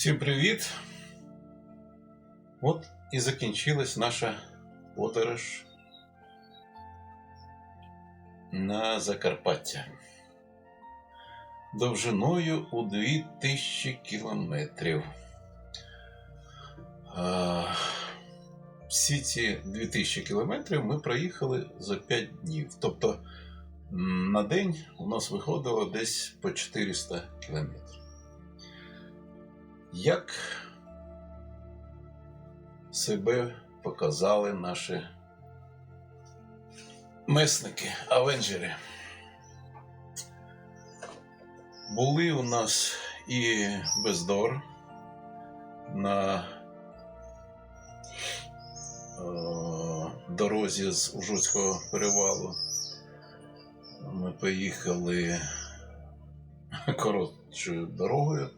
Всім привіт! От і закінчилась наша подорож на Закарпаття. Довжиною у 2000 кілометрів. Всі ці 2000 кілометрів ми проїхали за 5 днів. Тобто на день у нас виходило десь по 400 кілометрів. Як себе показали наші месники, авенджери? Були у нас і Бездор на е, дорозі з Ужуцького перевалу. Ми поїхали коротшою дорогою.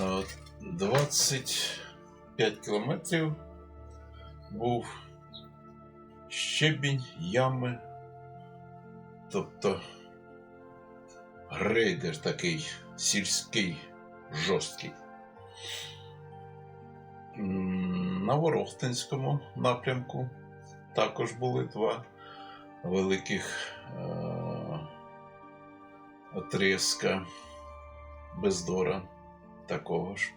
Е, 25 кілометрів був щебінь, ями, тобто грейдер такий сільський, жорсткий. На Ворохтинському напрямку також були два великих е- отрізка Бездора такого ж.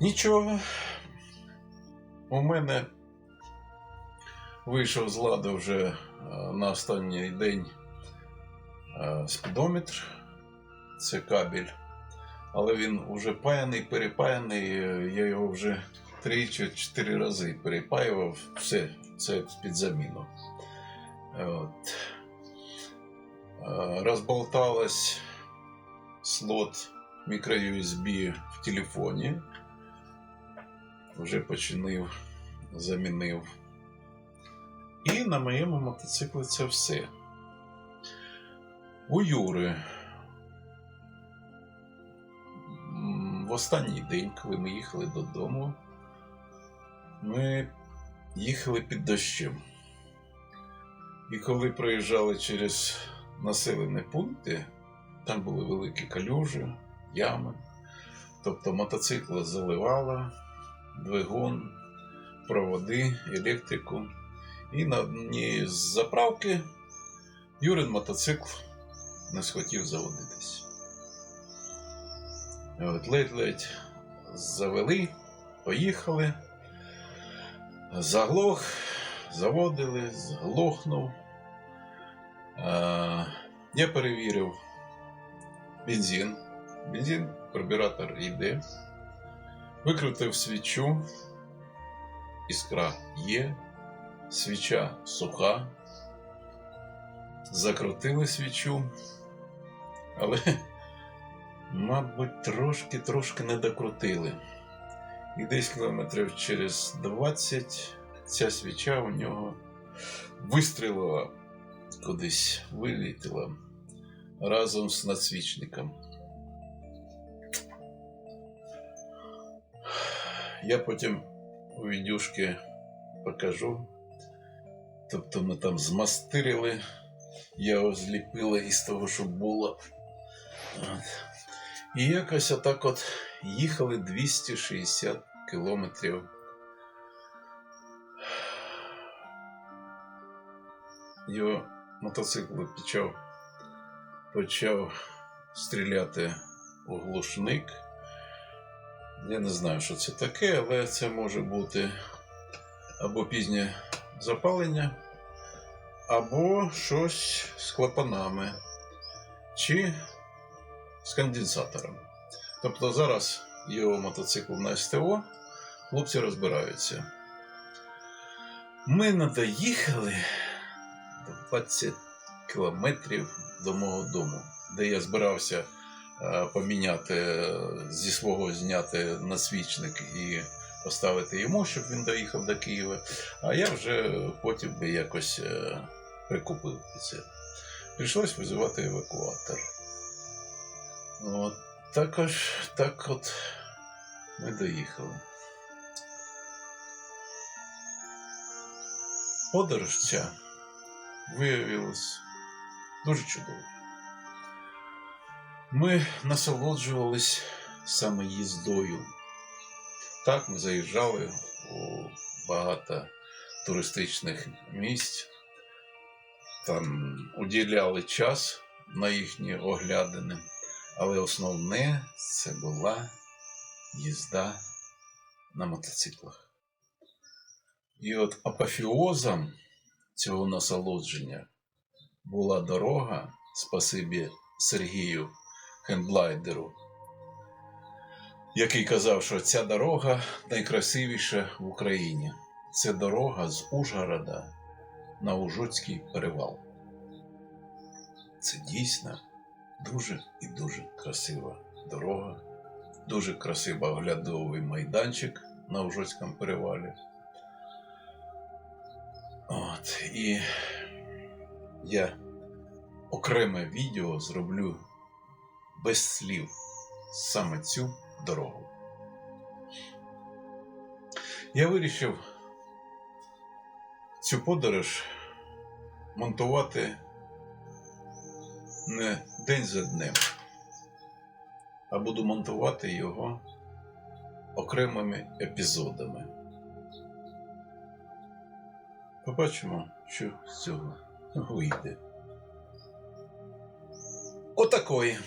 Нічого. У мене вийшов з ладу вже е, на останній день е, спідометр. Це кабель. Але він вже паяний, перепаяний. е, Я його вже три чи чотири рази перепаював. Все, це під заміну. От. Розболталась слот мікро-USB в телефоні. Вже починив, замінив. І на моєму мотоциклі це все. У Юри. В останній день, коли ми їхали додому, ми їхали під дощем. І коли проїжджали через населені пункти, там були великі калюжі, ями. Тобто мотоцикл заливало, двигун, проводи, електрику. І на одній з заправки Юрин мотоцикл не схотів заводитись. Ледь-ледь завели, поїхали, заглох, заводили, заглохнув. Я перевірив бензин. Бензин, карбюратор йде. Викрутив свічу. Іскра є. Свіча суха. Закрутили свічу. Але, мабуть, трошки-трошки не докрутили. І десь кілометрів через 20 ця свіча у нього вистрілила кудись, вилітіла разом з надсвічником. Я потім у відюшки покажу. Тобто ми там змастирили, я його зліпила із того, що було. От. І якось отак от їхали 260 кілометрів. Його мотоцикл почав, почав стріляти у глушник. Я не знаю, що це таке, але це може бути або пізнє запалення, або щось з клапанами, чи з конденсатором. Тобто зараз його мотоцикл на СТО, хлопці розбираються. Ми не доїхали 20 кілометрів до мого дому, де я збирався поміняти е, зі свого зняти насвічник і поставити йому, щоб він доїхав до Києва. А я вже потім би якось е, прикупив це. Прийшлось визивати евакуатор. От, також так от ми доїхали. Подорож ця виявилась дуже чудово. Ми насолоджувались саме їздою. Так, ми заїжджали у багато туристичних місць, там уділяли час на їхні оглядини, але основне це була їзда на мотоциклах. І от апофіозом цього насолодження була дорога, спасибі Сергію Хендлайдеру, який казав, що ця дорога найкрасивіша в Україні. Це дорога з Ужгорода на Ужгородський перевал. Це дійсно дуже і дуже красива дорога, дуже красивий оглядовий майданчик на Ужгородському перевалі. От, і я окреме відео зроблю без слів саме цю дорогу. Я вирішив цю подорож монтувати не день за днем, а буду монтувати його окремими епізодами. Побачимо, що з цього вийде. Отакої.